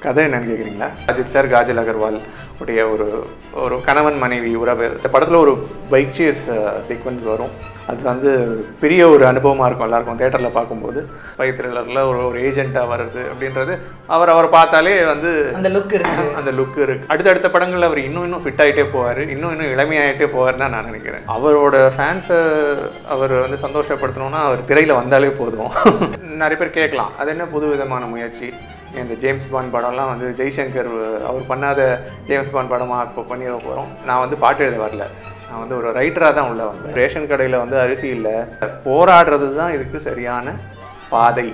கதை என்னன்னு கேட்குறீங்களா அஜித் சார் காஜல் அகர்வால் உடைய ஒரு ஒரு கணவன் மனைவி உறவு. இந்த படத்தில் ஒரு பைக் சேஸ் சீக்வன்ஸ் வரும். அது வந்து பெரிய ஒரு அனுபவமாக இருக்கும் எல்லாருக்கும் தேட்டரில் பார்க்கும்போது. பைக் த்ரில்லரில் ஒரு ஒரு ஏஜெண்ட்டாக வர்றது அப்படின்றது அவர் அவரை பார்த்தாலே வந்து அந்த லுக் இருக்கு. அந்த லுக் இருக்கு. அடுத்தடுத்த படங்கள்ல அவர் இன்னும் இன்னும் ஃபிட் ஆகிட்டே போவார். இன்னும் இன்னும் இளமையாயிட்டே போவார்னு தான் நான் நினைக்கிறேன். அவரோட ஃபேன்ஸை அவர் வந்து சந்தோஷப்படுத்தணும்னா அவர் திரையில வந்தாலே போதும். நிறைய பேர் கேட்கலாம். அது என்ன புது விதமான முயற்சி? இந்த ஜேம்ஸ் பாண்ட் படம்லாம் வந்து ஜெய்சங்கர் அவர் பண்ணாத ஜேம்ஸ் பாண்ட் படமாக இப்போ பண்ணிட போகிறோம் நான் வந்து பாட்டு எழுத வரல. நான் வந்து ஒரு ரைட்டராக தான் உள்ள வந்தேன். ரேஷன் கடையில் வந்து அரிசி இல்லை. போராடுறது தான் இதுக்கு சரியான பாதை.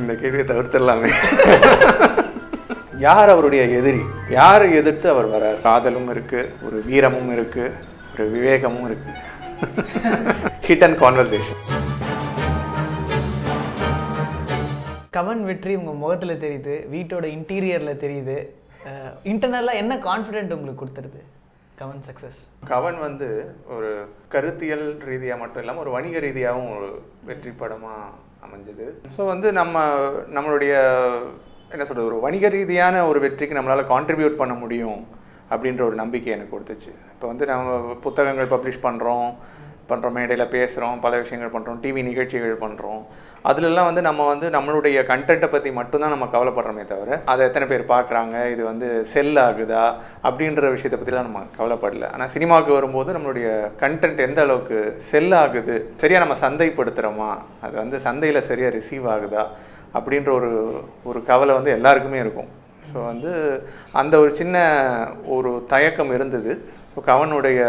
இந்த கேள்வியை தவிர்த்துடலாமே. யார் அவருடைய எதிரி? யாரை எதிர்த்து அவர் வரார்? காதலும் இருக்குது ஒரு வீரமும் இருக்குது ஒரு விவேகமும் இருக்குது ஹிட் அண்ட் கான்வர்சேஷன் கவன் வெற்றி உங்கள் முகத்தில் தெரியுது வீட்டோட இன்டீரியரில் தெரியுது. இன்டர்னலாக என்ன கான்ஃபிடென்ட் உங்களுக்கு கொடுத்துருது கவன் சக்சஸ் கவன் வந்து ஒரு கருத்தியல் ரீதியாக மட்டும் இல்லாமல் ஒரு வணிக ரீதியாகவும் ஒரு வெற்றி படமாக அமைஞ்சது. ஸோ வந்து நம்ம நம்மளுடைய என்ன சொல்கிறது ஒரு வணிக ரீதியான ஒரு வெற்றிக்கு நம்மளால் கான்ட்ரிபியூட் பண்ண முடியும் அப்படின்ற ஒரு நம்பிக்கை எனக்கு கொடுத்துச்சு. இப்போ வந்து நம்ம புத்தகங்கள் பப்ளிஷ் பண்ணுறோம் பண்ணுறோம் மேடையில் பேசுகிறோம் பல விஷயங்கள் பண்ணுறோம் டிவி நிகழ்ச்சிகள் பண்ணுறோம் அதிலெல்லாம் வந்து நம்ம வந்து நம்மளுடைய கண்டென்ட்டை பற்றி மட்டும்தான் நம்ம கவலைப்படுறோமே தவிர அதை எத்தனை பேர் பார்க்குறாங்க இது வந்து செல் ஆகுதா அப்படின்ற விஷயத்தை பற்றிலாம் நம்ம கவலைப்படல. ஆனால் சினிமாவுக்கு வரும்போது நம்மளுடைய கண்டென்ட் எந்த அளவுக்கு செல் ஆகுது சரியாக நம்ம சந்தைப்படுத்துகிறோமா அது வந்து சந்தையில் சரியாக ரிசீவ் ஆகுதா அப்படின்ற ஒரு ஒரு கவலை வந்து எல்லாருக்குமே இருக்கும். ஸோ வந்து அந்த ஒரு சின்ன ஒரு தயக்கம் இருந்தது. ஸோ கவனுடைய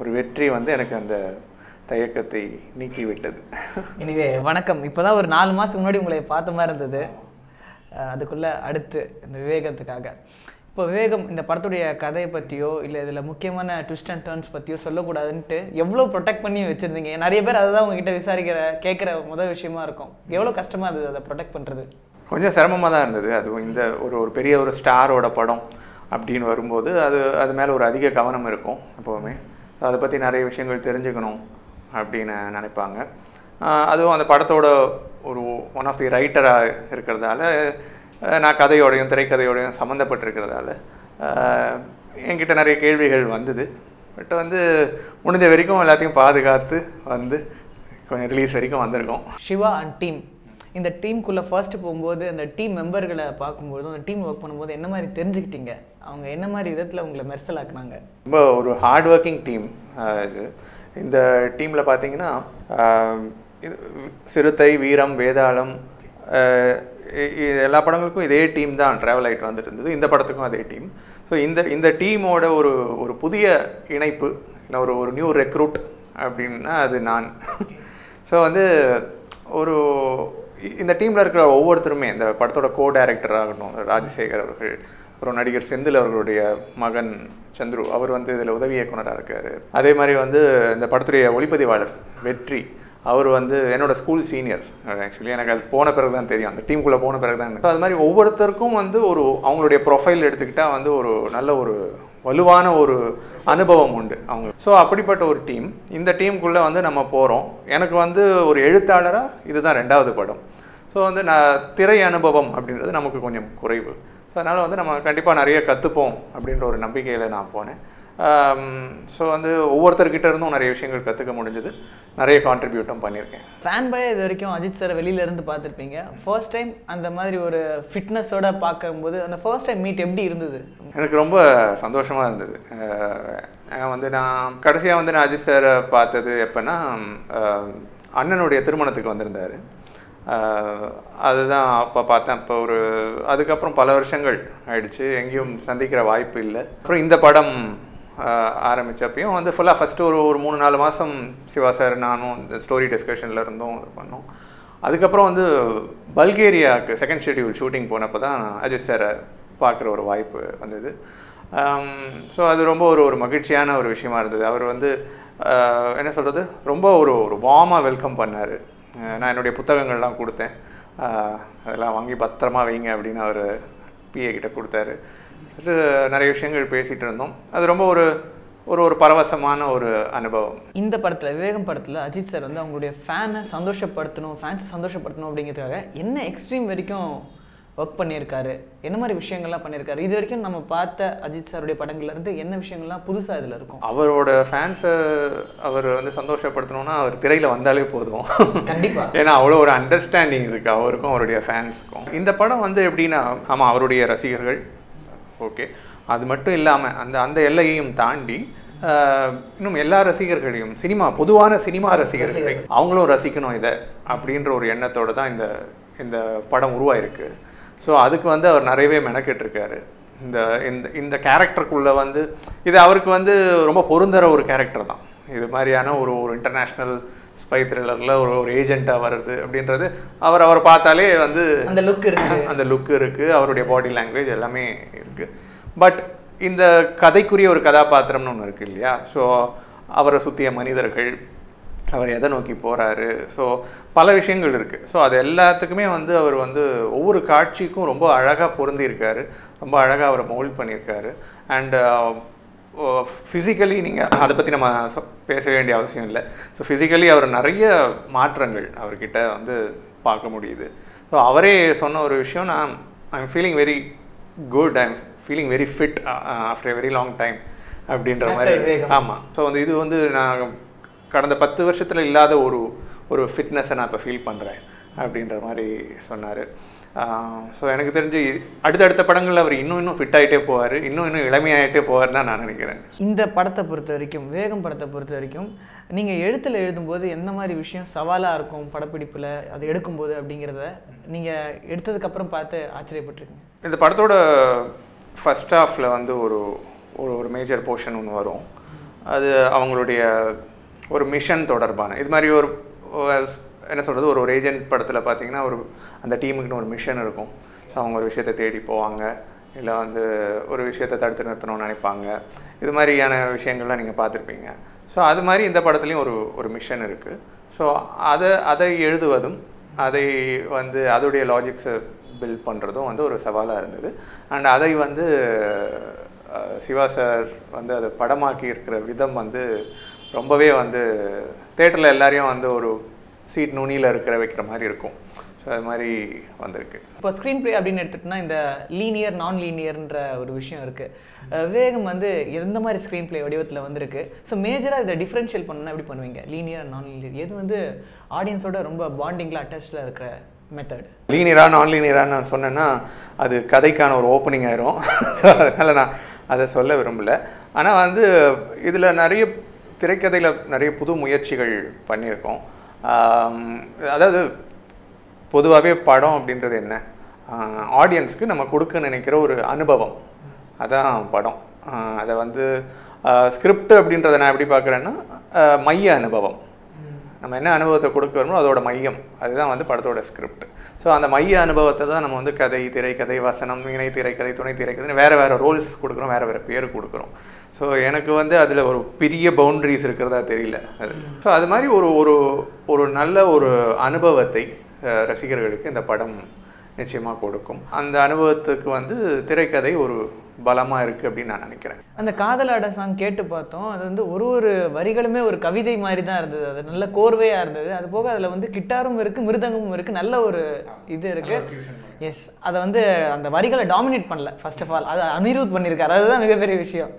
ஒரு வெற்றி வந்து எனக்கு அந்த தயக்கத்தை நீக்கி விட்டது எனிவே வணக்கம். இப்போதான் ஒரு நாலு மாதத்துக்கு முன்னாடி உங்களை பார்த்த மாதிரி இருந்தது. அதுக்குள்ள அடுத்து இந்த விவேகத்துக்காக. இப்போ விவேகம் இந்த படத்துடைய கதையை பற்றியோ இல்லை இதில் முக்கியமான ட்விஸ்ட் அண்ட் டர்ன்ஸ் பற்றியோ சொல்லக்கூடாதுன்ட்டு எவ்வளோ ப்ரொடெக்ட் பண்ணி வச்சுருந்தீங்க? நிறைய பேர் அதை தான் உங்ககிட்ட விசாரிக்கிற கேட்குற முதல் விஷயமா இருக்கும். எவ்வளோ கஷ்டமாக இருந்தது அதை ப்ரொடெக்ட் பண்ணுறது கொஞ்சம் சிரமமாக தான் இருந்தது. அதுவும் இந்த ஒரு ஒரு பெரிய ஒரு ஸ்டாரோட படம் அப்படின்னு வரும்போது அது அது மேலே ஒரு அதிக கவனம் இருக்கும் எப்போவுமே. அதை பற்றி நிறைய விஷயங்கள் தெரிஞ்சுக்கணும். அப்படின்னு நினைப்பாங்க. அதுவும் அந்த படத்தோட ஒரு ஒன் ஆஃப் தி ரைட்டராக இருக்கிறதால நான் கதையோடையும் திரைக்கதையோடையும் சம்மந்தப்பட்டிருக்கிறதால என்கிட்ட நிறைய கேள்விகள் வந்தது. பட் வந்து முடிஞ்ச வரைக்கும் எல்லாத்தையும் பாதுகாத்து வந்து கொஞ்சம் ரிலீஸ் வரைக்கும் வந்திருக்கோம். சிவா அண்ட் டீம் இந்த டீமுக்குள்ளே ஃபர்ஸ்ட் போகும்போது அந்த டீம் மெம்பர்களை பார்க்கும்போது அந்த டீம் ஒர்க் பண்ணும்போது என்ன மாதிரி தெரிஞ்சுக்கிட்டீங்க? அவங்க என்ன மாதிரி விதத்தில் உங்களை மெர்சலாக்குனாங்க? ரொம்ப ஒரு ஹார்ட் ஒர்க்கிங் டீம் இது. இந்த டீமில் பார்த்தீங்கன்னா இது சிறுத்தை வீரம் வேதாளம் இது எல்லா படங்களுக்கும் இதே டீம் தான் ட்ராவல் ஆகிட்டு வந்துட்டு இருந்தது. இந்த படத்துக்கும் அதே டீம். ஸோ இந்த இந்த டீமோட ஒரு ஒரு புதிய இணைப்பு இல்லை ஒரு ஒரு நியூ ரெக்ரூட் அப்படின்னா அது நான். ஸோ வந்து ஒரு இந்த டீமில் இருக்கிற ஒவ்வொருத்தருமே இந்த படத்தோட கோ டைரக்டர் ஆகட்டும் ராஜசேகர் அவர்கள் அப்புறம் நடிகர் செந்தில் அவர்களுடைய மகன் சந்துரு அவர் வந்து இதில் உதவி இயக்குனராக இருக்கார். அதே மாதிரி வந்து இந்த படத்துடைய ஒளிப்பதிவாளர் வெற்றி அவர் வந்து என்னோடய ஸ்கூல் சீனியர் ஆக்சுவலி எனக்கு அது போன பிறகு தான் தெரியும். அந்த டீமுக்குள்ளே போன பிறகு தான் ஸோ அது மாதிரி ஒவ்வொருத்தருக்கும் வந்து ஒரு அவங்களுடைய ப்ரொஃபைல் எடுத்துக்கிட்டால் வந்து ஒரு நல்ல ஒரு வலுவான ஒரு அனுபவம் உண்டு அவங்க. ஸோ அப்படிப்பட்ட ஒரு டீம் இந்த டீமுக்குள்ளே வந்து நம்ம போகிறோம் எனக்கு வந்து ஒரு எழுத்தாளராக இதுதான் ரெண்டாவது படம். ஸோ வந்து நான் திரை அனுபவம் அப்படின்றது நமக்கு கொஞ்சம் குறைவு. ஸோ அதனால் வந்து நம்ம கண்டிப்பாக நிறைய கற்றுப்போம் அப்படின்ற ஒரு நம்பிக்கையில் நான் போனேன். ஸோ வந்து ஒவ்வொருத்தர்கிட்ட இருந்தும் நிறைய விஷயங்கள் கற்றுக்க முடிஞ்சது. நிறைய கான்ட்ரிபியூட்டும் பண்ணியிருக்கேன். ஃபேன் பாய் இது வரைக்கும் அஜித் சாரை வெளியில இருந்து பார்த்துருப்பீங்க. ஃபர்ஸ்ட் டைம் அந்த மாதிரி ஒரு ஃபிட்னஸோட பார்க்கும்போது அந்த ஃபர்ஸ்ட் டைம் மீட் எப்படி இருந்தது? எனக்கு ரொம்ப சந்தோஷமாக இருந்தது. வந்து நான் கடைசியாக வந்து நான் அஜித் சாரை பார்த்தது எப்போன்னா அண்ணனுடைய திருமணத்துக்கு வந்திருந்தார். அதுதான் அப்போ பார்த்தேன். இப்போ ஒரு அதுக்கப்புறம் பல வருஷங்கள் ஆயிடுச்சு. எங்கேயும் சந்திக்கிற வாய்ப்பு இல்லை. அப்புறம் இந்த படம் ஆரம்பித்தப்பையும் ஆரம்பிச்சப்பையும் வந்து ஃபுல்லாக ஃபஸ்ட்டு ஒரு ஒரு மூணு நாலு மாதம் சிவா சார் நானும் இந்த ஸ்டோரி டிஸ்கஷனில் இருந்தும் இது பண்ணோம். அதுக்கப்புறம் வந்து பல்கேரியாவுக்கு செகண்ட் ஷெட்யூல் ஷூட்டிங் போனப்போ தான் அஜித் சாரை பார்க்குற ஒரு வாய்ப்பு வந்தது. ஸோ அது ரொம்ப ஒரு ஒரு மகிழ்ச்சியான ஒரு விஷயமா இருந்தது. அவர் வந்து என்ன சொல்கிறது ரொம்ப ஒரு ஒரு வார்மாக வெல்கம் பண்ணார். நான் என்னுடைய புத்தகங்கள்லாம் கொடுத்தேன். அதெல்லாம் வாங்கி பத்திரமா வைங்க அப்படின்னு அவர் பிஏ கிட்ட கொடுத்தாரு. நிறைய விஷயங்கள் பேசிகிட்டு இருந்தோம். அது ரொம்ப ஒரு ஒரு ஒரு பரவசமான ஒரு அனுபவம். இந்த படத்தில் விவேகம் படத்தில் அஜித் சார் வந்து அவங்களுடைய ஃபேனை சந்தோஷப்படுத்தணும் ஃபேன்ஸை சந்தோஷப்படுத்தணும் அப்படிங்கிறதுக்காக என்ன எக்ஸ்ட்ரீம் வரைக்கும் ஒர்க் பண்ணியிருக்காரு. என்ன மாதிரி விஷயங்கள்லாம் பண்ணியிருக்காரு? இது வரைக்கும் நம்ம பார்த்த அஜித் சாருடைய படங்கள்ல இருந்து என்ன விஷயங்கள்லாம் புதுசாக இதில் இருக்கும்? அவரோட ஃபேன்ஸை அவர் வந்து சந்தோஷப்படுத்தணும்னா அவர் திரையில் வந்தாலே போதும். கண்டிப்பா. ஏன்னா அவ்வளோ ஒரு அண்டர்ஸ்டாண்டிங் இருக்கு அவருக்கும் அவருடைய ஃபேன்ஸுக்கும் இந்த படம் வந்து எப்படின்னா ஆமாம் அவருடைய ரசிகர்கள் ஓகே அது மட்டும் இல்லாமல் அந்த அந்த எல்லையையும் தாண்டி இன்னும் எல்லா ரசிகர்களையும் சினிமா பொதுவான சினிமா ரசிகர்களை. அவங்களும் ரசிக்கணும் இதை அப்படின்ற ஒரு எண்ணத்தோட தான் இந்த இந்த படம் உருவாயிருக்கு. ஸோ அதுக்கு வந்து அவர் நிறையவே மெனக்கெட்டிருக்காரு. இந்த இந்த இந்த கேரக்டருக்குள்ளே வந்து இது அவருக்கு வந்து ரொம்ப பொருந்தர ஒரு கேரக்டர் தான். இது மாதிரியான ஒரு ஒரு இன்டர்நேஷ்னல் ஸ்பை த்ரில்லரில் ஒரு ஒரு ஏஜெண்ட்டாக வருது அப்படின்றது அவர் அவரை பார்த்தாலே வந்து அந்த லுக் இருக்கு. அந்த லுக் இருக்குது அவருடைய பாடி லாங்குவேஜ் எல்லாமே இருக்குது பட் இந்த கதைக்குரிய ஒரு கதாபாத்திரம்னு ஒன்று இருக்கு இல்லையா? ஸோ அவரை சுற்றிய மனிதர்கள் அவர் எதை நோக்கி போகிறாரு ஸோ பல விஷயங்கள் இருக்குது ஸோ அது எல்லாத்துக்குமே வந்து அவர் வந்து ஒவ்வொரு காட்சிக்கும் ரொம்ப அழகாக பொருந்தியிருக்காரு. ரொம்ப அழகாக அவரை மோல்ட் பண்ணியிருக்காரு. அண்ட் ஃபிசிக்கலி நீங்கள் அதை பற்றி நம்ம பேச வேண்டிய அவசியம் இல்லை. ஸோ ஃபிசிக்கலி அவர் நிறைய மாற்றங்கள் அவர்கிட்ட வந்து பார்க்க முடியுது. ஸோ அவரே சொன்ன ஒரு விஷயம் நான் I'm feeling very good I'm feeling very fit after very long time அப்படின்ற மாதிரி. ஆமாம் ஸோ வந்து இது வந்து நான் கடந்த பத்து வருஷத்தில் இல்லாத ஒரு ஒரு ஃபிட்னஸை நான் இப்போ ஃபீல் பண்ணுறேன் அப்படின்ற மாதிரி சொன்னார். ஸோ எனக்கு தெரிஞ்சு அடுத்தடுத்த படங்களில் அவர் இன்னும் இன்னும் ஃபிட் ஆகிட்டே போவார் இன்னும் இன்னும் இளமையாயிட்டே போவார் தான் நான் நினைக்கிறேன். இந்த படத்தை பொறுத்த வரைக்கும் வேகம் படத்தை பொறுத்த வரைக்கும் நீங்கள் எழுத்தில் எழுதும்போது எந்த மாதிரி விஷயம் சவாலாக இருக்கும் படப்பிடிப்பில் அது எடுக்கும்போது அப்படிங்கிறத நீங்கள் எடுத்ததுக்கப்புறம் பார்த்து ஆச்சரியப்பட்டிருக்கீங்க. இந்த படத்தோட ஃபர்ஸ்ட் ஹாஃபில் வந்து ஒரு ஒரு ஒரு மேஜர் போர்ஷன் ஒன்று வரும். அது அவங்களுடைய ஒரு மிஷன் தொடர்பான. இது மாதிரி ஒரு என்ன சொல்கிறது ஒரு ஒரு ஏஜென்ட் படத்தில் பார்த்தீங்கன்னா ஒரு அந்த டீமுக்குன்னு ஒரு மிஷன் இருக்கும். ஸோ அவங்க ஒரு விஷயத்தை தேடி போவாங்க. இல்லை வந்து ஒரு விஷயத்தை தடுத்து நிறுத்தணும்னு நினைப்பாங்க. இது மாதிரியான விஷயங்கள்லாம் நீங்கள் பார்த்துருப்பீங்க. ஸோ அது மாதிரி இந்த படத்துலேயும் ஒரு ஒரு மிஷன் இருக்குது ஸோ அதை அதை எழுதுவதும் அதை வந்து அதோடைய லாஜிக்ஸை பில்ட் பண்ணுறதும் வந்து ஒரு சவாலாக இருந்தது. அண்ட் அதை வந்து சிவா சார் வந்து அதை படமாக்கி இருக்கிற விதம் வந்து ரொம்பவே வந்து தேட்டரில் எல்லாரையும் வந்து ஒரு சீட் நுனியில் இருக்கிற வைக்கிற மாதிரி இருக்கும். ஸோ அது மாதிரி வந்திருக்கு. இப்போ ஸ்க்ரீன் ப்ளே அப்படின்னு எடுத்துட்டோம்னா இந்த லீனியர் நான் லீனியர்ன்ற ஒரு விஷயம் இருக்குது வேகம் வந்து எந்த மாதிரி ஸ்க்ரீன் ப்ளே வடிவத்தில் வந்திருக்கு? ஸோ மேஜராக இதை டிஃப்ரென்ஷியல் பண்ணணும்னா எப்படி பண்ணுவீங்க? லீனியர் நான் லீனியர் எது வந்து ஆடியன்ஸோட ரொம்ப பாண்டிங்கில் அட்டாச்சில் இருக்கிற மெத்தட் லீனியரா நான் லீனியரான்னு நான் சொன்னேன்னா அது கதைக்கான ஒரு ஓப்பனிங் ஆயிரும். அதனால் நான் அதை சொல்ல விரும்பல. ஆனால் வந்து இதில் நிறைய திரைக்கதையில் நிறைய புது முயற்சிகள் பண்ணியிருக்கோம். அதாவது பொதுவாகவே படம் அப்படின்றது என்ன? ஆடியன்ஸ்க்கு நம்ம கொடுக்க நினைக்கிற ஒரு அனுபவம். அதான் படம். அதை வந்து ஸ்கிரிப்ட் அப்படின்றத நான் எப்படி பார்க்குறேன்னா மைய அனுபவம். நம்ம என்ன அனுபவத்தை கொடுக்குறோமோ அதோட மையம். அதுதான் வந்து படத்தோட ஸ்கிரிப்ட் ஸோ அந்த மைய அனுபவத்தை தான் நம்ம வந்து கதை திரைக்கதை வசனம் இணை திரைக்கதை துணை திரைக்கதை வேறு வேறு ரோல்ஸ் கொடுக்குறோம் வேறு வேறு பேர் கொடுக்குறோம். ஸோ எனக்கு வந்து அதில் ஒரு பெரிய பவுண்ட்ரிஸ் இருக்கிறதா தெரியல. அது ஸோ அது மாதிரி ஒரு ஒரு ஒரு நல்ல ஒரு அனுபவத்தை ரசிகர்களுக்கு இந்த படம் நிச்சயமாக கொடுக்கும். அந்த அனுபவத்துக்கு வந்து திரைக்கதை ஒரு பலமாக இருக்குது அப்படின்னு நான் நினைக்கிறேன். அந்த காதலாட சாங் கேட்டு பார்த்தோம். அது வந்து ஒரு ஒரு வரிகளுமே ஒரு கவிதை மாதிரி தான் இருந்தது. அது நல்ல கோர்வையாக இருந்தது. அது போக அதில் வந்து கிட்டாரும் இருக்குது மிருதங்கமும் இருக்குது நல்ல ஒரு இது இருக்குது எஸ் அதை வந்து அந்த வரிகளை டாமினேட் பண்ணல ஃபர்ஸ்ட் ஆஃப் ஆல் அதை அனிருத் பண்ணியிருக்காரு அதுதான் மிகப்பெரிய விஷயம்.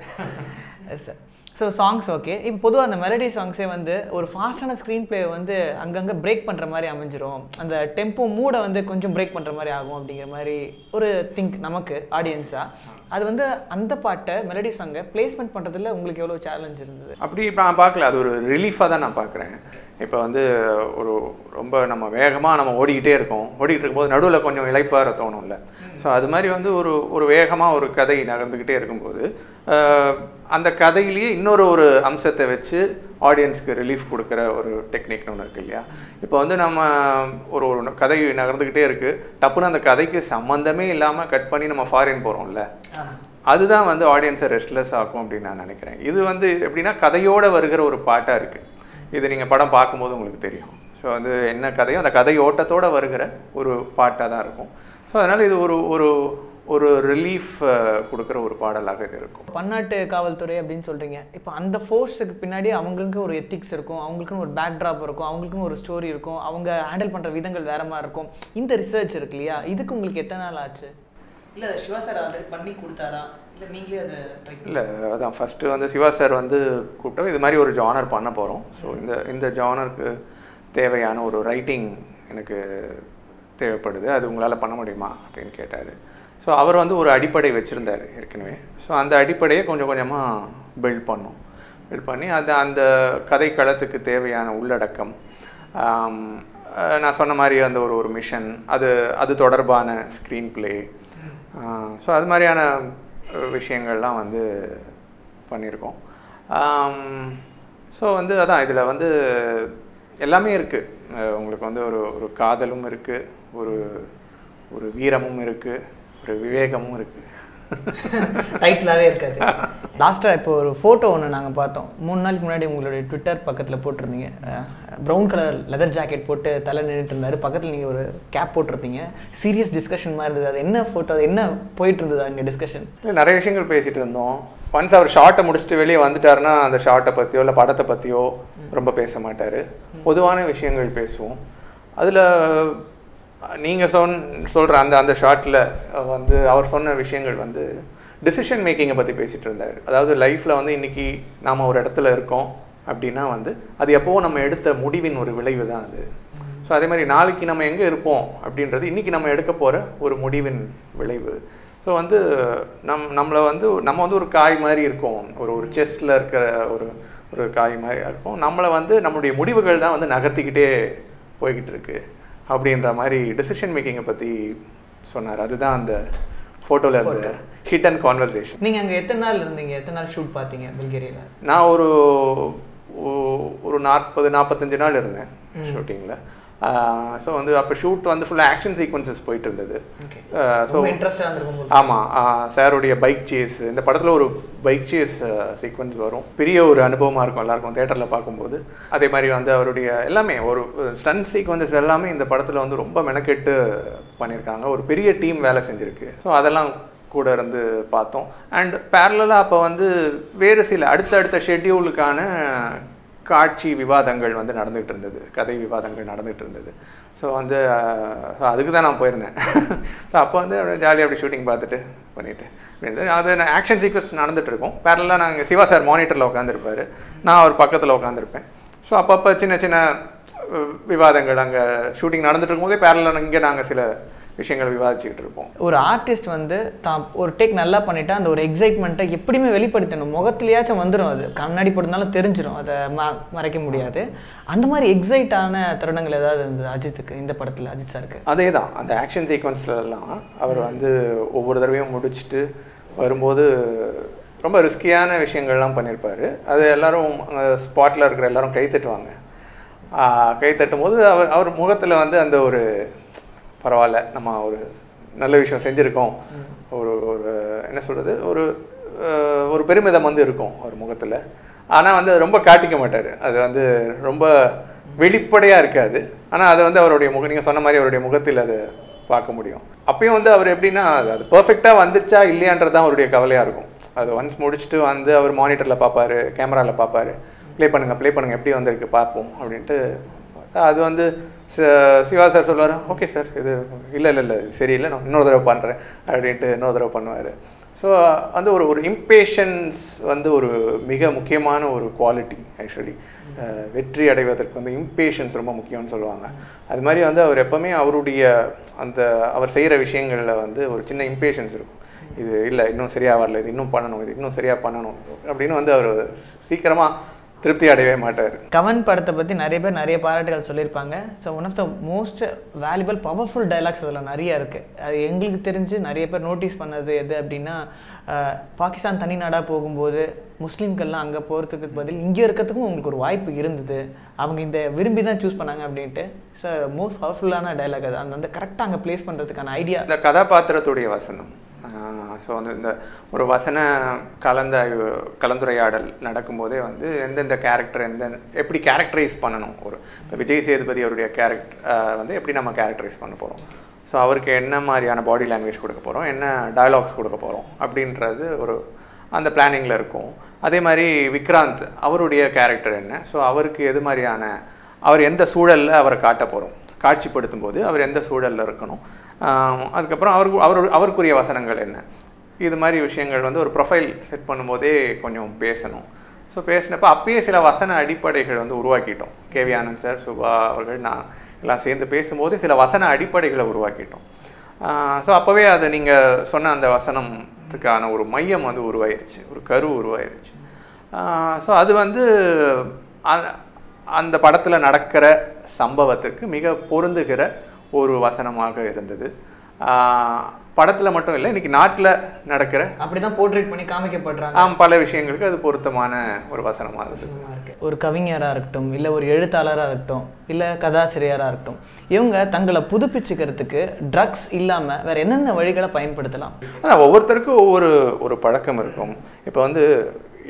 Yes sir so songs okay இப்போ பொதுவாக அந்த மெலடி சாங்ஸே வந்து ஒரு ஃபாஸ்டான ஸ்க்ரீன் ப்ளே வந்து அங்கங்கே பிரேக் பண்ணுற மாதிரி அமைஞ்சிரும். அந்த டெம்போ மூடை வந்து கொஞ்சம் பிரேக் பண்ணுற மாதிரி ஆகும் அப்படிங்கிற மாதிரி ஒரு திங்க் நமக்கு ஆடியன்ஸாக அது வந்து அந்த பாட்டை மெலடி சாங்கை பிளேஸ்மெண்ட் பண்ணுறதுல உங்களுக்கு எவ்வளோ சேலஞ்ச் இருந்தது? அப்படி இப்போ நான் பார்க்கல. அது ஒரு ரிலீஃபாக தான் நான் பார்க்குறேன். இப்போ வந்து ஒரு ரொம்ப நம்ம வேகமாக நம்ம ஓடிக்கிட்டே இருக்கோம். ஓடிக்கிட்டு இருக்கும்போது நடுவில் கொஞ்சம் இழைப்பாக தோணும்ல. ஸோ அது மாதிரி வந்து ஒரு ஒரு வேகமாக ஒரு கதை நகர்ந்துக்கிட்டே இருக்கும்போது அந்த கதையிலேயே இன்னொரு ஒரு அம்சத்தை வச்சு ஆடியன்ஸ்க்கு ரிலீஃப் கொடுக்குற ஒரு டெக்னிக்னு ஒன்று இருக்கு இல்லையா? இப்போ வந்து நம்ம ஒரு ஒரு கதை நகர்ந்துக்கிட்டே இருக்குது டப்புன்னு அந்த கதைக்கு சம்மந்தமே இல்லாமல் கட் பண்ணி நம்ம ஃபாரின் போகிறோம்ல அதுதான் வந்து ஆடியன்ஸை ரெஸ்ட்லெஸ் ஆக்கும் அப்படின்னு நான் நினைக்கிறேன். இது வந்து எப்படின்னா கதையோட வருகிற ஒரு பாட்டாக இருக்குது இது நீங்கள் படம் பார்க்கும்போது உங்களுக்கு தெரியும். ஸோ வந்து என்ன கதையோ அந்த கதை ஓட்டத்தோட வருகிற ஒரு பாட்டாக தான் இருக்கும். ஸோ அதனால் இது ஒரு ஒரு ஒரு ரிலீஃப் கொடுக்குற ஒரு பாடலாக இது இருக்கும். பன்னாட்டு காவல்துறை அப்படின்னு சொல்கிறீங்க இப்போ அந்த ஃபோர்ஸுக்கு பின்னாடி அவங்களுக்கு ஒரு எத்திக்ஸ் இருக்கும். அவங்களுக்குன்னு ஒரு பேக் ட்ராப் இருக்கும். அவங்களுக்குன்னு ஒரு ஸ்டோரி இருக்கும். அவங்க ஹேண்டில் பண்ணுற விதங்கள் வேற மாதிரி இருக்கும். இந்த ரிசர்ச் இருக்கு இல்லையா? இதுக்கு உங்களுக்கு எத்தனை நாள் ஆச்சு? இல்லை சிவா சார் ஆல்ரெடி பண்ணி கொடுத்தாரா? இல்லை நீங்களே அதை இல்லை அதான் ஃபஸ்ட்டு வந்து சிவா சார் வந்து கூப்பிட்டோம். இது மாதிரி ஒரு ஜானர் பண்ண போகிறோம் ஸோ இந்த இந்த ஜானருக்கு தேவையான ஒரு ரைட்டிங் எனக்கு தேவைப்படுது. அது உங்களால் பண்ண முடியுமா? அப்படின்னு கேட்டார். ஸோ அவர் வந்து ஒரு அடிப்படை வச்சுருந்தார் ஏற்கனவே. ஸோ அந்த அடிப்படையை கொஞ்சம் கொஞ்சமாக பில்ட் பண்ணோம். பில்ட் பண்ணி அது அந்த கதை களத்துக்கு தேவையான உள்ளடக்கம் நான் சொன்ன மாதிரி அந்த ஒரு ஒரு மிஷன் அது அது தொடர்பான ஸ்க்ரீன் பிளே ஸோ அது மாதிரியான விஷயங்கள்லாம் வந்து பண்ணியிருக்கோம். ஸோ வந்து அதான் இதில் வந்து எல்லாமே இருக்குது உங்களுக்கு வந்து ஒரு ஒரு காதலும் இருக்குது ஒரு ஒரு வீரமும் இருக்குது ஒரு விவேகமும் இருக்குது டைட்டிலாகவே இருக்காது. லாஸ்ட்டாக இப்போ ஒரு ஃபோட்டோ ஒன்று நாங்கள் பார்த்தோம். மூணு நாளைக்கு முன்னாடி உங்களுடைய ட்விட்டர் பக்கத்தில் போட்டிருந்தீங்க. ப்ரௌன் கலர் லெதர் ஜாக்கெட் போட்டு தலை நின்றுட்டு இருந்தார். பக்கத்தில் நீங்கள் ஒரு கேப் போட்டிருந்தீங்க. சீரியஸ் டிஸ்கஷன் மாதிரி இருந்தது. அது என்ன ஃபோட்டோ அது என்ன போயிட்டு இருந்தது அங்கே டிஸ்கஷன் இல்லை நிறைய விஷயங்கள் பேசிகிட்டு இருந்தோம். ஒன்ஸ் அவர் ஷார்ட்டை முடிச்சுட்டு வெளியே வந்துட்டாருன்னா அந்த ஷார்ட்டை பற்றியோ இல்லை படத்தை பற்றியோ ரொம்ப பேச மாட்டார். பொதுவான விஷயங்கள் பேசுவோம். அதில் நீங்கள் சொன் சொல்கிற அந்த அந்த ஷார்ட்டில் வந்து அவர் சொன்ன விஷயங்கள் வந்து டிசிஷன் மேக்கிங்கை பற்றி பேசிகிட்டு இருந்தார். அதாவது லைஃப்பில் வந்து இன்றைக்கி நாம் ஒரு இடத்துல இருக்கோம் அப்படின்னா வந்து அது எப்போவும் நம்ம எடுத்த முடிவின் ஒரு விளைவு தான் அது. ஸோ அதே மாதிரி நாளைக்கு நம்ம எங்கே இருப்போம் அப்படின்றது இன்றைக்கி நம்ம எடுக்க போகிற ஒரு முடிவின் விளைவு. ஸோ வந்து நம் நம்மளை வந்து நம்ம வந்து ஒரு காய் மாதிரி இருக்கோம். ஒரு ஒரு செஸ்டில் இருக்கிற ஒரு ஒரு காய் மாதிரி இருக்கும். நம்மளை வந்து நம்மளுடைய முடிவுகள் தான் வந்து நகர்த்திக்கிட்டே போய்கிட்டு இருக்குது அப்படின்ற மாதிரி டெசிஷன் மேக்கிங்கை பற்றி சொன்னார். அதுதான் அந்த ஃபோட்டோவில் இருந்த ஹிட் அண்ட் கான்வர்சேஷன் நீங்கள் அங்கே எத்தனை நாள் இருந்தீங்க? எத்தனை நாள் ஷூட் பார்த்தீங்க பல்கேரியாவில் நான் ஒரு ஒரு நாற்பது நாற்பத்தஞ்சு நாள் இருந்தேன் ஷூட்டிங்கில் ஸோ வந்து அப்போ ஷூட் வந்து ஃபுல்லாக ஆக்ஷன் சீக்வன்சஸ் போயிட்டு இருந்தது ஸோ. ஆமாம் சாருடைய பைக் சேஸ் இந்த படத்தில் ஒரு பைக் சேஸ் சீக்வன்ஸ் வரும். பெரிய ஒரு அனுபவமாக இருக்கும் எல்லாருக்கும் தேட்டரில் பார்க்கும்போது. அதே மாதிரி வந்து அவருடைய எல்லாமே ஒரு ஸ்டன் சீக்வன்சஸ் எல்லாமே இந்த படத்தில் வந்து ரொம்ப மெனக்கெட்டு பண்ணியிருக்காங்க. ஒரு பெரிய டீம் வேலை செஞ்சுருக்கு. ஸோ அதெல்லாம் கூட இருந்து பார்த்தோம். அண்ட் பேரலாக அப்போ வந்து வேறு சில அடுத்தடுத்த ஷெட்யூலுக்கான காட்சி விவாதங்கள் வந்து நடந்துகிட்டு இருந்தது. கதை விவாதங்கள் நடந்துகிட்டு இருந்தது. ஸோ வந்து ஸோ அதுக்கு தான் நான் போயிருந்தேன். ஸோ அப்போ வந்து ஜாலியாக அப்படி ஷூட்டிங் பார்த்துட்டு பண்ணிவிட்டு அது அது ஆக்ஷன் சீக்வன்ஸ் நடந்துகிட்ருக்கும் பேரலாக நாங்கள் சிவா சார் மானிட்டரில் உட்காந்துருப்பாரு நான் அவர் பக்கத்தில் உட்காந்துருப்பேன் ஸோ அப்பப்போ சின்ன சின்ன விவாதங்கள் அங்கே ஷூட்டிங் நடந்துட்டு இருக்கும்போதே பேரலாக இங்கே நாங்கள் சில விஷயங்கள் விவாதிச்சுக்கிட்டு இருப்போம். ஒரு ஆர்டிஸ்ட் வந்து தான் ஒரு டேக் நல்லா பண்ணிட்டா அந்த ஒரு எக்ஸைட்மெண்ட்டை எப்படியுமே வெளிப்படுத்தணும். முகத்துலயாச்சும் வந்துடும் அது. கண்ணாடி போட்டிருந்தாலும் தெரிஞ்சிடும் அதை மறைக்க முடியாது. அந்த மாதிரி எக்ஸைட்டான தருணங்கள் ஏதாவது இருந்தது? அஜித்துக்கு இந்த படத்தில் அஜித் சாருக்கு? அதே தான் அந்த ஆக்ஷன் சீக்வன்ஸ்லலாம் அவர் வந்து ஒவ்வொரு தடவையும் முடிச்சுட்டு வரும்போது ரொம்ப ரிஸ்கியான விஷயங்கள்லாம் பண்ணியிருப்பார் அது எல்லாரும் ஸ்பாட்டில் இருக்கிற எல்லாரும் கை தட்டுவாங்க. கை தட்டும் போது அவர் அவர் முகத்தில் வந்து அந்த ஒரு பரவாயில்ல நம்ம ஒரு நல்ல விஷயம் செஞ்சுருக்கோம். ஒரு ஒரு என்ன சொல்கிறது ஒரு ஒரு பெருமிதம் வந்து இருக்கும் அவர் முகத்தில். ஆனால் வந்து அது ரொம்ப காட்டிக்க மாட்டார். அது வந்து ரொம்ப வெளிப்படையாக இருக்காது. ஆனால் அதை வந்து அவருடைய முகம் நீங்கள் சொன்ன மாதிரி அவருடைய முகத்தில் அதை பார்க்க முடியும். அப்பயும் வந்து அவர் எப்படின்னா அது அது பர்ஃபெக்டாக வந்துருச்சா இல்லையான்றது தான் அவருடைய கவலையாக இருக்கும். அது ஒன்ஸ் முடிச்சுட்டு வந்து அவர் மானிட்டரில் பார்ப்பாரு கேமராவில் பார்ப்பாரு. ப்ளே பண்ணுங்கள் ப்ளே பண்ணுங்கள் எப்படி வந்திருக்கு பார்ப்போம் அப்படின்ட்டு அது வந்து சிவா சார் சொல்லுவார் ஓகே சார் இது இல்லை இல்லை இல்லை. சரியில்லை. நான் இன்னொரு தடவை பண்ணுறேன் அப்படின்ட்டு இன்னொரு தடவை பண்ணுவார். ஸோ வந்து ஒரு ஒரு இம்பேஷன்ஸ் வந்து ஒரு மிக முக்கியமான ஒரு குவாலிட்டி ஆக்சுவலி வெற்றி அடைவதற்கு வந்து இம்பேஷன்ஸ் ரொம்ப முக்கியம்னு சொல்லுவாங்க. அது மாதிரி வந்து அவர் எப்போவுமே அவருடைய அந்த அவர் செய்கிற விஷயங்களில் வந்து ஒரு சின்ன இம்பேஷன்ஸ் இருக்கும். இது இல்லை இன்னும் சரியாக வரல. இது இன்னும் பண்ணணும். இது இன்னும் சரியாக பண்ணணும். அப்படின்னு வந்து அவர் சீக்கிரமாக திருப்தி அடையவே மாட்டார். கவன் படத்தை பற்றி நிறைய பேர் நிறைய பாராட்டுகள் சொல்லியிருப்பாங்க. So one of the most valuable powerful dialogues அதில் நிறைய இருக்குது அது எங்களுக்கு தெரிஞ்சு நிறைய பேர் நோட்டீஸ் பண்ணது எது அப்படின்னா பாகிஸ்தான் தனி நாடாக போகும்போது முஸ்லீம்கள்லாம் அங்கே போகிறதுக்கு பதில் இங்கே இருக்கிறதுக்கும் உங்களுக்கு ஒரு வாய்ப்பு இருந்தது. அவங்க இந்த விரும்பி தான் சூஸ் பண்ணாங்க அப்படின்ட்டு. சார் மோஸ்ட் பவர்ஃபுல்லான டைலாக் அது. அந்த அந்த கரெக்டாக அங்கே ப்ளேஸ் பண்ணுறதுக்கான ஐடியா இந்த கதாபாத்திரத்துடைய வசனம். ஸோ வந்து இந்த ஒரு வசன கலந்த கலந்துரையாடல் நடக்கும்போதே வந்து எந்தெந்த கேரக்டர் எந்த எப்படி கேரக்டரைஸ் பண்ணணும்? ஒரு இப்போ விஜய் சேதுபதி அவருடைய கேரக்டர் வந்து எப்படி நம்ம கேரக்டரைஸ் பண்ண போகிறோம் ஸோ அவருக்கு என்ன மாதிரியான பாடி லாங்குவேஜ் கொடுக்க போகிறோம் என்ன டயலாக்ஸ் கொடுக்க போகிறோம் அப்படின்றது ஒரு அந்த பிளானிங்கில் இருக்கும். அதே மாதிரி விக்ராந்த் அவருடைய கேரக்டர் என்ன? ஸோ அவருக்கு எது மாதிரியான அவர் எந்த சூழலில் அவரை காட்ட போகிறோம் காட்சிப்படுத்தும் போது அவர் எந்த சூழலில் இருக்கணும்? அதுக்கப்புறம் அவருக்கு அவர் அவருக்குரிய வசனங்கள் என்ன? இது மாதிரி விஷயங்கள் வந்து ஒரு ப்ரொஃபைல் செட் பண்ணும்போதே கொஞ்சம் பேசணும். ஸோ பேசினப்போ அப்பயே சில வசன அடிப்படைகள் வந்து உருவாக்கிட்டோம். கேவி ஆனந்த் சார் சுபா அவர்கள் நான் எல்லாம் சேர்ந்து பேசும்போது சில வசன அடிப்படைகளை உருவாக்கிட்டோம். ஸோ அப்போவே அது நீங்கள் சொன்ன அந்த வசனத்துக்கான ஒரு மையம் வந்து உருவாயிருச்சு. ஒரு கரு உருவாயிருச்சு. ஸோ அது வந்து அந்த படத்தில் நடக்கிற சம்பவத்துக்கு மிக பொருந்துகிற ஒரு வசனமாக இருந்தது. படத்தில் மட்டும் இல்லை இன்னைக்கு நாட்டில் நடக்கிற அப்படிதான் போர்ட்ரேட் பண்ணி காமிக்கப்படுறாங்க. ஆம், பல விஷயங்களுக்கு அது பொருத்தமான ஒரு வசனமாக இருந்தது. வசனமா இருக்கு. ஒரு கவிஞராக இருக்கட்டும் இல்லை ஒரு எழுத்தாளராக இருக்கட்டும் இல்லை கதாசிரியராக இருக்கட்டும் இவங்க தங்களை புதுப்பிச்சுக்கிறதுக்கு ட்ரக்ஸ் இல்லாமல் வேற என்னென்ன வழிகளை பயன்படுத்தலாம்? அதான் ஒவ்வொருத்தருக்கும் ஒவ்வொரு ஒரு பழக்கம் இருக்கும். இப்போ வந்து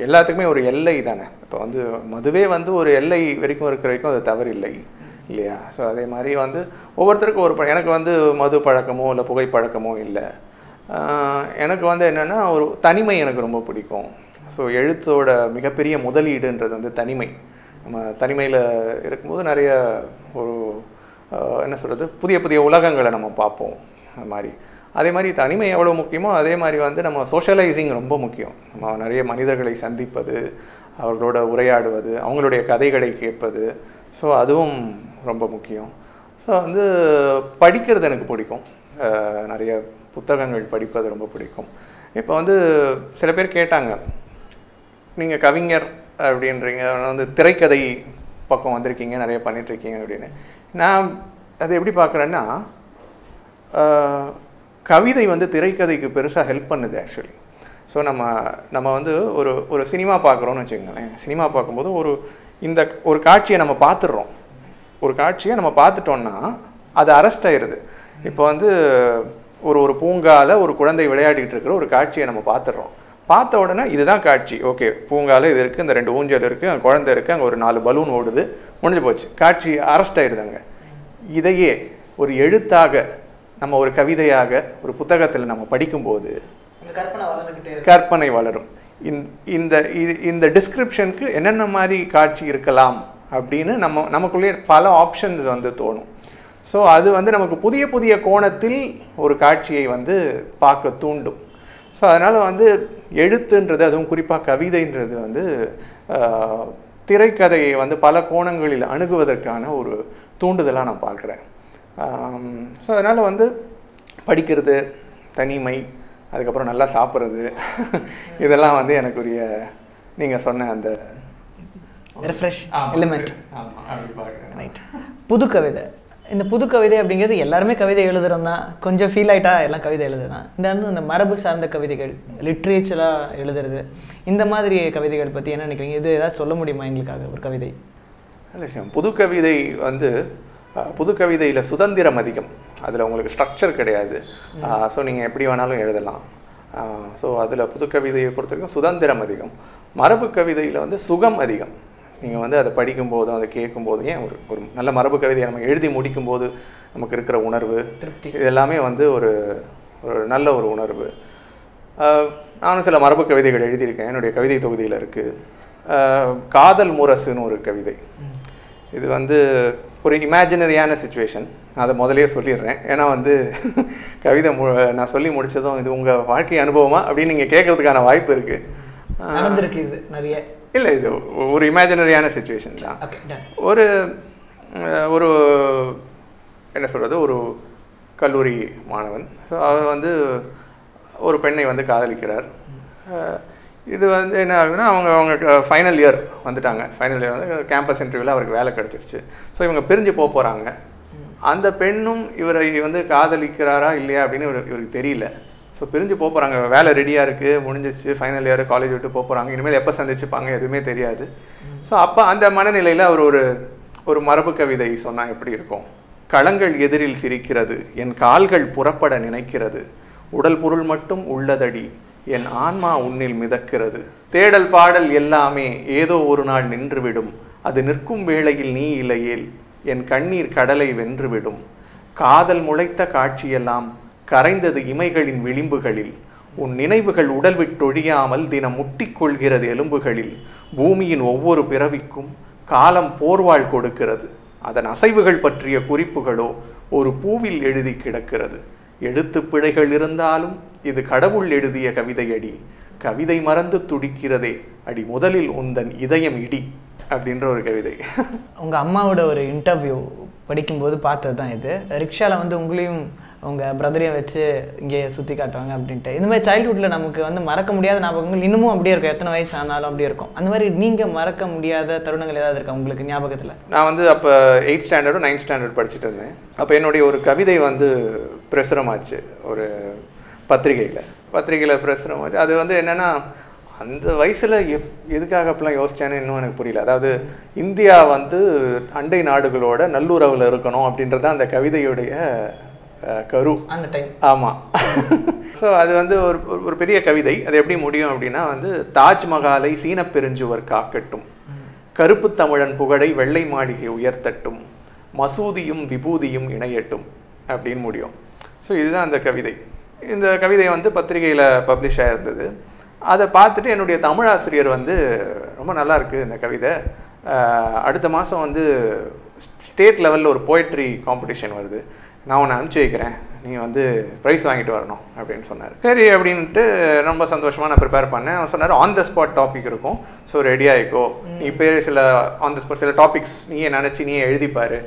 எல்லாத்துக்குமே ஒரு எல்லை தானே. இப்போ வந்து மதுவே வந்து ஒரு எல்லை வரைக்கும் இருக்கிற வரைக்கும் அது தவறு இல்லை இல்லையா? ஸோ அதே மாதிரி வந்து ஒவ்வொருத்தருக்கும் ஒரு ப- எனக்கு வந்து மது பழக்கமோ இல்லை புகைப்பழக்கமோ இல்லை. எனக்கு வந்து என்னென்னா ஒரு தனிமை எனக்கு ரொம்ப பிடிக்கும். ஸோ எழுத்தோட மிகப்பெரிய முதலீடுன்றது வந்து தனிமை. நம்ம தனிமையில் இருக்கும்போது நிறைய ஒரு என்ன சொல்கிறது புதிய புதிய உலகங்களை நம்ம பார்ப்போம். அது மாதிரி. அதே மாதிரி தனிமை எவ்வளோ முக்கியமோ அதே மாதிரி வந்து நம்ம சோஷியலைசிங் ரொம்ப முக்கியம். நம்ம நிறைய மனிதர்களை சந்திப்பது அவர்களோட உரையாடுவது அவங்களுடைய கதைகளை கேட்பது ஸோ அதுவும் ரொம்ப முக்கியம். ஸோ வந்து படிக்கிறது எனக்கு பிடிக்கும். நிறைய புத்தகங்கள் படிப்பது ரொம்ப பிடிக்கும். இப்போ வந்து சில பேர் கேட்டாங்க நீங்கள் கவிஞர் அப்படின்றீங்க வந்து திரைக்கதை பக்கம் வந்திருக்கீங்க நிறைய பண்ணிகிட்ருக்கீங்க அப்படின்னு. நான் அதை எப்படி பார்க்குறேன்னா கவிதை வந்து திரைக்கதைக்கு பெருசாக ஹெல்ப் பண்ணுது ஆக்சுவலி ஸோ நம்ம நம்ம வந்து ஒரு ஒரு சினிமா பார்க்குறோன்னு வச்சுக்கோங்களேன். சினிமா பார்க்கும்போது ஒரு இந்த ஒரு காட்சியை நம்ம பார்த்துடுறோம். ஒரு காட்சியை நம்ம பார்த்துட்டோம்னா அது அரெஸ்ட் ஆயிடுது இப்போ வந்து ஒரு ஒரு பூங்கால ஒரு குழந்தை விளையாடிட்டு இருக்கிற ஒரு காட்சியை நம்ம பார்த்துடுறோம். பார்த்த உடனே இதுதான் காட்சி. ஓகே பூங்கால இது இருக்குது இந்த ரெண்டு ஊஞ்சல் இருக்குது அங்கே குழந்தை இருக்குது அங்கே ஒரு நாலு பலூன் ஓடுது முடிஞ்சு போச்சு. காட்சி அரெஸ்ட் ஆயிடுதாங்க இதையே ஒரு எழுத்தாக நம்ம ஒரு கவிதையாக ஒரு புத்தகத்தில் நம்ம படிக்கும்போது கற்பனை வளரும். இந்த- இந்த இது- இந்த டிஸ்கிரிப்ஷனுக்கு என்னென்ன மாதிரி காட்சி இருக்கலாம் அப்படின்னு நம்ம நமக்குள்ளேயே பல ஆப்ஷன்ஸ் வந்து தோணும். ஸோ அது வந்து நமக்கு புதிய புதிய கோணத்தில் ஒரு காட்சியை வந்து பார்க்க தூண்டும். ஸோ அதனால் வந்து எழுத்துன்றது அதுவும் குறிப்பாக கவிதைன்றது வந்து திரைக்கதையை வந்து பல கோணங்களில் அணுகுவதற்கான ஒரு தூண்டுதலாக நான் பார்க்குறேன். ஸோ அதனால் வந்து படிக்கிறது தனிமை அதுக்கப்புறம் நல்லா சாப்பிட்றது. இதெல்லாம் வந்து எனக்குரிய நீங்கள் சொன்ன அந்த ரெஃப்ரெஷ் எலிமெண்ட் ரைட் புது கவிதை. இந்த புது கவிதை அப்படிங்கிறது எல்லாருமே கவிதை எழுதுறோம் தான். கொஞ்சம் ஃபீல் ஆயிட்டா எல்லாம் கவிதை எழுதுதான் இந்த இந்த மரபு சார்ந்த கவிதைகள் லிட்ரேச்சராக எழுதுறது. இந்த மாதிரி கவிதைகள் பற்றி என்ன நினைக்கிறீங்க? இது ஏதாவது சொல்ல முடியுமா எங்களுக்காக ஒரு கவிதை? நல்ல விஷயம். புது கவிதை வந்து புது கவிதையில் சுதந்திரம் அதிகம். அதில் உங்களுக்கு ஸ்ட்ரக்சர் கிடையாது. ஸோ நீங்கள் எப்படி வேணாலும் எழுதலாம். ஸோ அதில் புது கவிதையை பொறுத்த வரைக்கும் சுதந்திரம் அதிகம். மரபு கவிதையில் வந்து சுகம் அதிகம். நீங்கள் வந்து அதை படிக்கும்போதும் அதை கேட்கும்போதும் ஏன் ஒரு ஒரு நல்ல மரபு கவிதையை நம்ம எழுதி முடிக்கும்போது நமக்கு இருக்கிற உணர்வு? திருப்தி. இது எல்லாமே வந்து ஒரு ஒரு நல்ல ஒரு உணர்வு. நானும் சில மரபு கவிதைகள் எழுதியிருக்கேன். என்னுடைய கவிதை தொகுதியில் இருக்குது காதல் முரசுன்னு ஒரு கவிதை. இது வந்து ஒரு இமேஜினரியான சுச்சுவேஷன் அதை முதல்லயே சொல்லிடுறேன். ஏன்னா வந்து கவிதை மு நான் சொல்லி முடிச்சதும் இது உங்கள் வாழ்க்கை அனுபவமா அப்படின்னு நீங்கள் கேட்கறதுக்கான வாய்ப்பு இருக்குது நடந்திருக்கு இது நிறைய. இல்லை இது ஒரு இமேஜினரியான சுச்சுவேஷன் தான். ஒரு ஒரு என்ன சொல்கிறது ஒரு கல்லூரி மாணவன். ஸோ அவர் வந்து ஒரு பெண்ணை வந்து காதலிக்கிறார். இது வந்து என்ன ஆகுதுன்னா அவங்க அவங்க ஃபைனல் இயர் வந்துட்டாங்க. ஃபைனல் இயர் வந்து கேம்பஸ் இன்டர்வியூவில் அவருக்கு வேலை கிடச்சிருச்சு. ஸோ இவங்க பிரிஞ்சு போக போகிறாங்க அந்த பெண்ணும் இவரை வந்து காதலிக்கிறாரா இல்லையா அப்படின்னு இவரு- இவருக்கு தெரியல. ஸோ பிரிஞ்சு போக போகிறாங்க வேலை ரெடியாக இருக்குது முடிஞ்சிச்சு ஃபைனல் இயர் காலேஜ் விட்டு போக போகிறாங்க இனிமேல் எப்போ சந்திச்சுப்பாங்க எதுவுமே தெரியாது. ஸோ அப்போ அந்த மனநிலையில் அவர் ஒரு ஒரு மரபு கவிதை சொன்னால் எப்படி இருக்கும்? களங்கள் எதிரில் சிரிக்கிறது என் கால்கள் புறப்பட நினைக்கிறது. உடல் பொருள் மட்டும் உள்ளதடி என் ஆன்மா உன்னில் மிதக்கிறது. தேடல் பாடல் எல்லாமே ஏதோ ஒரு நாள் நின்றுவிடும். அது நிற்கும் வேளையில் நீ இல்லையேல் என் கண்ணீர் கடலை வென்றுவிடும். காதல் முளைத்த காட்சியெல்லாம் கரைந்தது இமைகளின் விளிம்புகளில். உன் நினைவுகள் உடல் விட்டொழியாமல் தினம் முட்டிக்கொள்கிறது எலும்புகளில். பூமியின் ஒவ்வொரு பிறவிக்கும் காலம் போர்வாள் கொடுக்கிறது. அதன் அசைவுகள் பற்றிய குறிப்புகளோ ஒரு பூவில் எழுதி கிடக்கிறது. எழுத்து பிழைகள் இருந்தாலும் இது கடவுள் எழுதிய கவிதையடி. கவிதை மறந்து துடிக்கிறதே. அடி முதலில் உந்தன் இதயம் இடி அப்படின்ற ஒரு கவிதை. உங்கள் அம்மாவோட ஒரு இன்டர்வியூ படிக்கும்போது பார்த்தது தான் இது. ரிக்ஷாவில் வந்து உங்களையும் உங்கள் பிரதரையும் வச்சு இங்கே சுற்றி காட்டுவாங்க அப்படின்ட்டு. இந்த மாதிரி சைல்ட்ஹுட்டில் நமக்கு வந்து மறக்க முடியாத ஞாபகங்கள் இன்னமும் அப்படியே இருக்கும். எத்தனை வயசு ஆனாலும் அப்படியே இருக்கும். அந்த மாதிரி நீங்கள் மறக்க முடியாத தருணங்கள் ஏதாவது இருக்கா உங்களுக்கு ஞாபகத்தில்? நான் வந்து அப்போ எயிட் ஸ்டாண்டர்டும் நைன்த் ஸ்டாண்டர்ட் படிச்சுட்டு இருந்தேன். அப்போ என்னுடைய ஒரு கவிதை வந்து பிரசுரமாச்சு. ஒரு பத்திரிகையில். பத்திரிகையில் பிரசுரமாச்சு. அது வந்து என்னென்னா அந்த வயசில் எப் எதுக்காக அப்படிலாம் யோசிச்சேன்னு இன்னும் எனக்கு புரியல. அதாவது இந்தியா வந்து அண்டை நாடுகளோட நல்லுறவில் இருக்கணும் அப்படின்றது அந்த கவிதையுடைய கரு. அந்த டைம் ஆமாம் ஸோ அது வந்து ஒரு ஒரு- பெரிய கவிதை. அது எப்படி முடியும் அப்படின்னா வந்து தாஜ்மஹாலை சீனப் பெருஞ்சுவர் காக்கட்டும். கருப்பு தமிழன் புகழை வெள்ளை மாளிகை உயர்த்தட்டும். மசூதியும் விபூதியும் இணையட்டும். அப்படின்னு முடியும். ஸோ இதுதான் அந்த கவிதை. இந்த கவிதை வந்து பத்திரிகையில் பப்ளிஷ் ஆயிருந்தது. அதை பார்த்துட்டு என்னுடைய தமிழ் ஆசிரியர் வந்து ரொம்ப நல்லா இருக்கு இந்த கவிதை. அடுத்த மாதம் வந்து ஸ்டேட் லெவலில் ஒரு போய்ட்ரி காம்படிஷன் வருது. நான் உன்னை அனுப்பிச்சி வைக்கிறேன். நீ வந்து ப்ரைஸ் வாங்கிட்டு வரணும் அப்படின்னு சொன்னார். சரி அப்படின்ட்டு ரொம்ப சந்தோஷமாக நான் ப்ரிப்பேர் பண்ணேன். அவன் சொன்னார் ஆன் த ஸ்பாட் டாபிக் இருக்கும். ஸோ ரெடி ஆகிக்கோ நீ பேர் சில ஆன் த ஸ்பாட் சில டாபிக்ஸ் நீயே நினச்சி நீயே எழுதிப்பாரு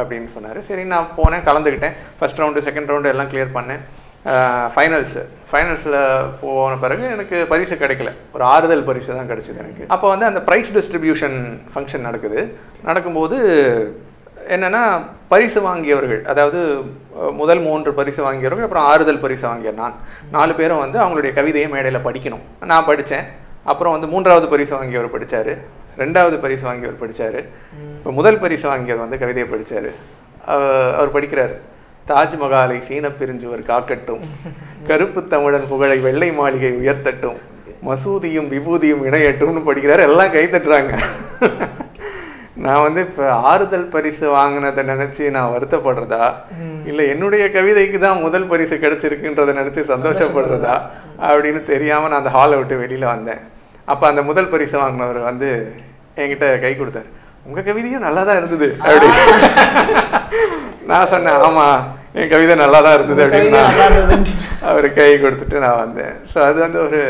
அப்படின்னு சொன்னார். சரி நான் போனேன் கலந்துக்கிட்டேன். ஃபர்ஸ்ட் ரவுண்டு செகண்ட் ரவுண்டு எல்லாம் கிளியர் பண்ணேன். ஃபைனல்ஸு ஃபைனல்ஸில் போன பிறகு எனக்கு பரிசு கிடைக்கல. ஒரு ஆறுதல் பரிசு தான் கிடைச்சது எனக்கு. அப்போ வந்து அந்த ப்ரைஸ் டிஸ்ட்ரிபியூஷன் ஃபங்க்ஷன் நடக்குது. நடக்கும்போது என்னென்னா பரிசு வாங்கியவர்கள் அதாவது முதல் மூன்று பரிசு வாங்கியவர்கள் அப்புறம் ஆறுதல் பரிசு வாங்கிய நான். நாலு பேரும் வந்து அவங்களுடைய கவிதையை மேடையில் படிக்கணும். நான் படித்தேன் அப்புறம் வந்து மூன்றாவது பரிசு வாங்கியவர் படித்தார் ரெண்டாவது பரிசு வாங்கியவர் படித்தார் இப்போ முதல் பரிசு வாங்கியவர் வந்து கவிதையை படித்தார் அவர் படிக்கிறார். தாஜ்மஹாலை சீனப் பிரிஞ்சுவர் காக்கட்டும். கருப்பு தமிழன் புகழை வெள்ளை மாளிகை உயர்த்தட்டும். மசூதியும் விபூதியும் இணையட்டும்னு படிக்கிறார். எல்லாம் கைத்தட்டுறாங்க நான் வந்து இப்போ ஆறுதல் பரிசு வாங்கினதை நினைச்சு நான் வருத்தப்படுறதா? இல்லை என்னுடைய கவிதைக்கு தான் முதல் பரிசு கிடைச்சிருக்குன்றதை நினைச்சு சந்தோஷப்படுறதா? அப்படின்னு தெரியாம நான் அந்த ஹாலை விட்டு வெளியில வந்தேன். அப்ப அந்த முதல் பரிசு வாங்கினவர் வந்து என்கிட்ட கை கொடுத்தாரு. உங்க கவிதையும் நல்லா தான் இருந்தது அப்படி நான் சொன்னேன் ஆமா என் கவிதை நல்லா தான் இருந்தது அப்படின்னு. அவர் கை கொடுத்துட்டு நான் வந்தேன். ஸோ அது வந்து ஒரு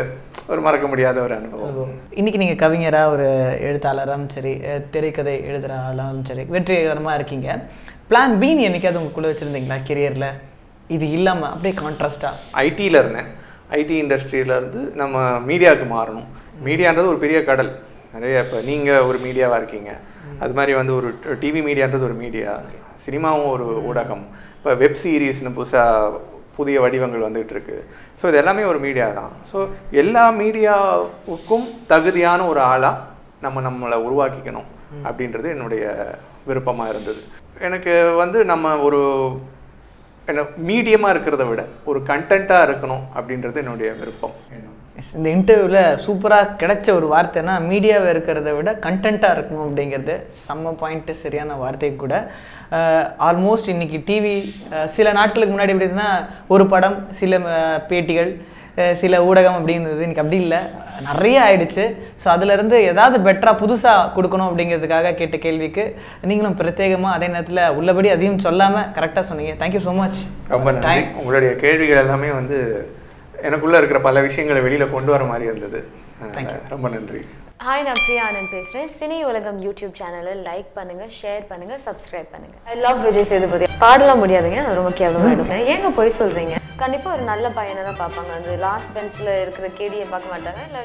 ஒரு மறக்க முடியாத ஒரு அனுபவம். இன்னைக்கு நீங்கள் கவிஞராக ஒரு எழுத்தாளராகவும் சரி திரைக்கதை எழுதுறாலும் சரி வெற்றிகரமாக இருக்கீங்க. பிளான் பின்னு என்னைக்காவது உங்களுக்குள்ளே வச்சுருந்தீங்களா கெரியரில் இது இல்லாமல் அப்படியே கான்ட்ராஸ்டாக ஐடியில் இருந்தேன். ஐடி இண்டஸ்ட்ரியிலேருந்து நம்ம மீடியாவுக்கு மாறணும். மீடியான்றது ஒரு பெரிய கடல். நிறைய இப்போ நீங்கள் ஒரு மீடியாவாக இருக்கீங்க. அது மாதிரி வந்து ஒரு டிவி மீடியான்றது ஒரு மீடியா சினிமாவும் ஒரு ஊடகம். இப்போ வெப் சீரிஸ்னு புதுசாக புதிய வடிவங்கள் வந்துகிட்டு இருக்கு ஸோ இது எல்லாமே ஒரு மீடியா தான். ஸோ எல்லா மீடியாவுக்கும் தகுதியான ஒரு ஆளாக நம்ம நம்மளை உருவாக்கிக்கணும் அப்படின்றது என்னுடைய விருப்பமாக இருந்தது. எனக்கு வந்து நம்ம ஒரு என்ன மீடியமாக இருக்கிறத விட ஒரு கண்டென்ட்டாக இருக்கணும் அப்படின்றது என்னுடைய விருப்பம். இந்த இன்டர்வியூவில் சூப்பராக கிடைச்ச ஒரு வார்த்தைனா மீடியாவை இருக்கிறத விட கண்டென்ட்டாக இருக்கணும் அப்படிங்கிறது செம்ம பாயிண்ட்டு சரியான வார்த்தை கூட. ஆல்மோஸ்ட் இன்னைக்கு டிவி சில நாட்களுக்கு முன்னாடி எப்படி இருந்ததுன்னா ஒரு படம் சில பேட்டிகள் சில ஊடகம் அப்படின்றது இன்னைக்கு அப்படி இல்லை. நிறைய ஆயிடுச்சு. ஸோ அதுலேருந்து ஏதாவது பெட்டராக புதுசாக கொடுக்கணும் அப்படிங்கிறதுக்காக கேட்ட கேள்விக்கு நீங்களும் பிரத்யேகமாக அதே நேரத்தில் உள்ளபடி அதையும் சொல்லாமல் கரெக்டாக சொன்னீங்க. தேங்க்யூ ஸோ மச் ரொம்ப நன்றி. உங்களுடைய கேள்விகள் எல்லாமே வந்து எனக்குள்ள இருக்கிற பல விஷயங்களை வெளியில கொண்டு வர மாதிரி இருந்தது. ரொம்ப நன்றி. ஹாய் நான் பிரியா ஆனந்த் பேசுகிறேன் சினி உலகம் யூடியூப் சேனலை லைக் பண்ணுங்க ஷேர் பண்ணுங்க சப்ஸ்கிரைப் பண்ணுங்க. I love Vijay Sethupathi. பாடலாம் முடியாதுங்க அது ரொம்ப கேவலமாக எடுப்பேன். ஏங்க போய் சொல்றீங்க? கண்டிப்பா ஒரு நல்ல பையனை தான் பார்ப்பாங்க. அந்த லாஸ்ட் பெஞ்சில் இருக்கிற கேடியை பார்க்க மாட்டாங்க இல்லை